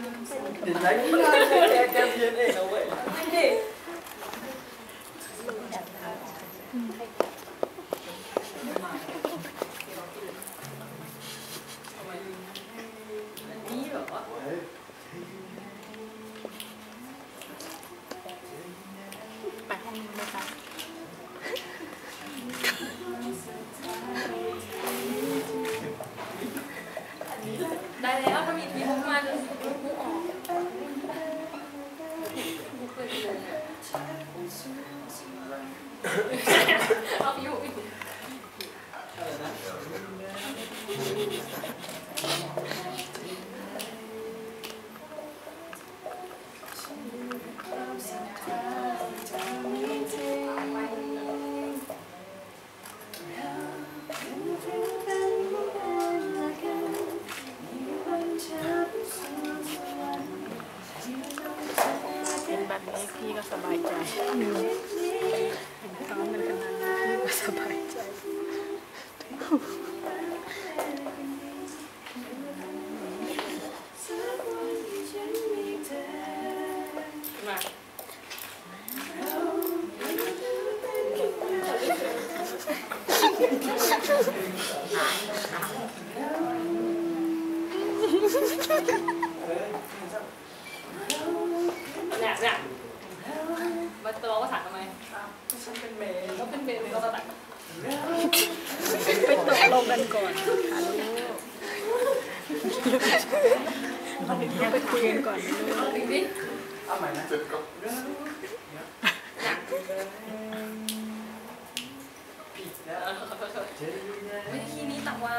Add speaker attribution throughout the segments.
Speaker 1: เห็นไหมพี่นายแกแกเพียน เอา
Speaker 2: อ
Speaker 3: ยู่
Speaker 2: อีกอะ
Speaker 1: ไรนะ
Speaker 3: เป็นแบบนี้พี่ก็สบายใจ เห็นซ้อมกันขนาดนี้พี่ก็สบายใจ
Speaker 2: มาเนี่ยเนี่ยมาตัวก็ถักทำไม
Speaker 1: ฉันเป็นเมย์
Speaker 2: ก็เป็นเบนก็ตัด
Speaker 3: ไปตกลงกันก่อนค่ะลูกยังไปคุยกันก่อนนะลูก
Speaker 2: จริงดิ
Speaker 1: เอาใหม่นะจุดก็ผิดแล้วเธออยู่ไหน
Speaker 2: ไม่คีนี้ตักว่า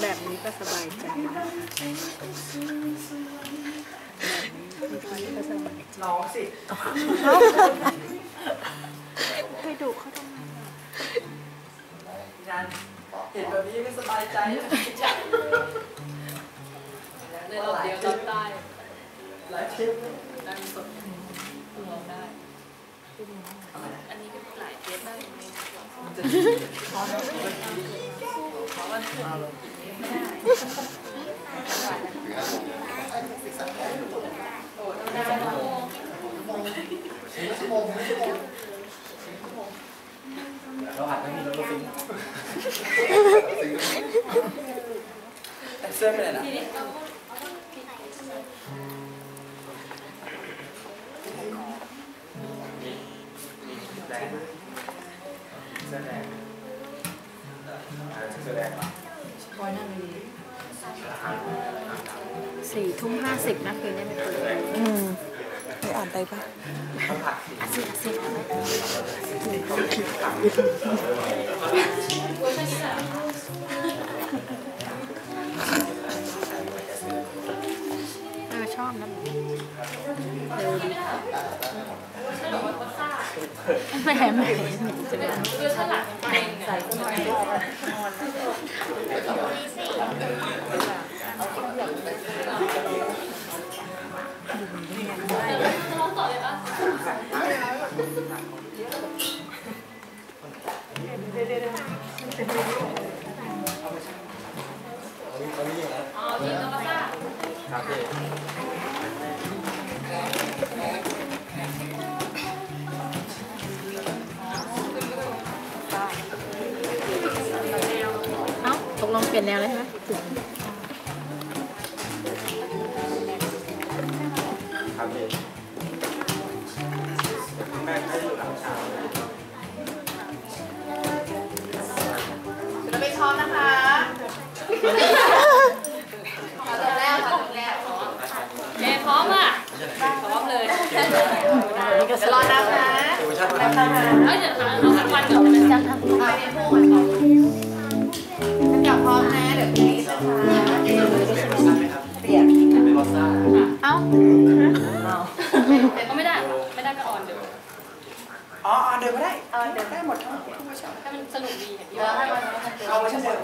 Speaker 3: แบบนี้ก็สบายใจน้
Speaker 1: องสิ
Speaker 3: ไปดุเขาทำไม
Speaker 1: งานเห็นแบบนี้ไม่สบายใจ หลายทริป
Speaker 2: ได้มีสดลองได้ อันนี้ก็หลายเทปได้ใน
Speaker 1: มันจะ
Speaker 2: เพราะว่าโอ้ธรรมดาโอ้
Speaker 1: เราหัดไม่มีเราซิงแต่เสื้อเป็นอะไรนะ สื้อแดงเสื้อแดง
Speaker 3: สี่ทุ่มห้าสิบนะคืนนี้ไม่เปิด
Speaker 4: อืมไม่อ่านได้ปะ
Speaker 1: ต้องผัดสี
Speaker 3: อาสิอาสิ
Speaker 2: เวอร์ชันนี้แหละ
Speaker 3: เออ
Speaker 2: แบบว่าซ่า
Speaker 3: แหม่แหม่
Speaker 2: เวอร์ชันหลังเพลงเนี่ยจะร้องต่อเลยป
Speaker 1: เขาเรียกน
Speaker 2: อ๋อทีมโนวาซ่า
Speaker 1: ครับ
Speaker 3: ตกลงเปลี่ยนแนวเลยใช่ไหม
Speaker 1: ครับพี่แม่ให้อยู่หลังฉาก
Speaker 5: จะไม่พร้อมนะคะขอจบแล้วขอจบแล้ว
Speaker 2: เอพร้อมอะพร้อมเลย
Speaker 3: นี่ก็
Speaker 5: จะรอนับนะ
Speaker 1: เวอร์ชันวัน
Speaker 2: เอ้ยเดี๋ยวเอาสักวันก่อนเลยนะ
Speaker 5: ไปในพูดก่อน อ๋อเดิน
Speaker 2: ไม่ได้ได้
Speaker 1: หมดทั้งทุกเวอร์ชัน
Speaker 2: ให้มันสนุกดีอย่างที่
Speaker 5: เดี๋ยว
Speaker 2: ว่า
Speaker 5: ให้มัน
Speaker 1: เอาเวอร์ชันเดิม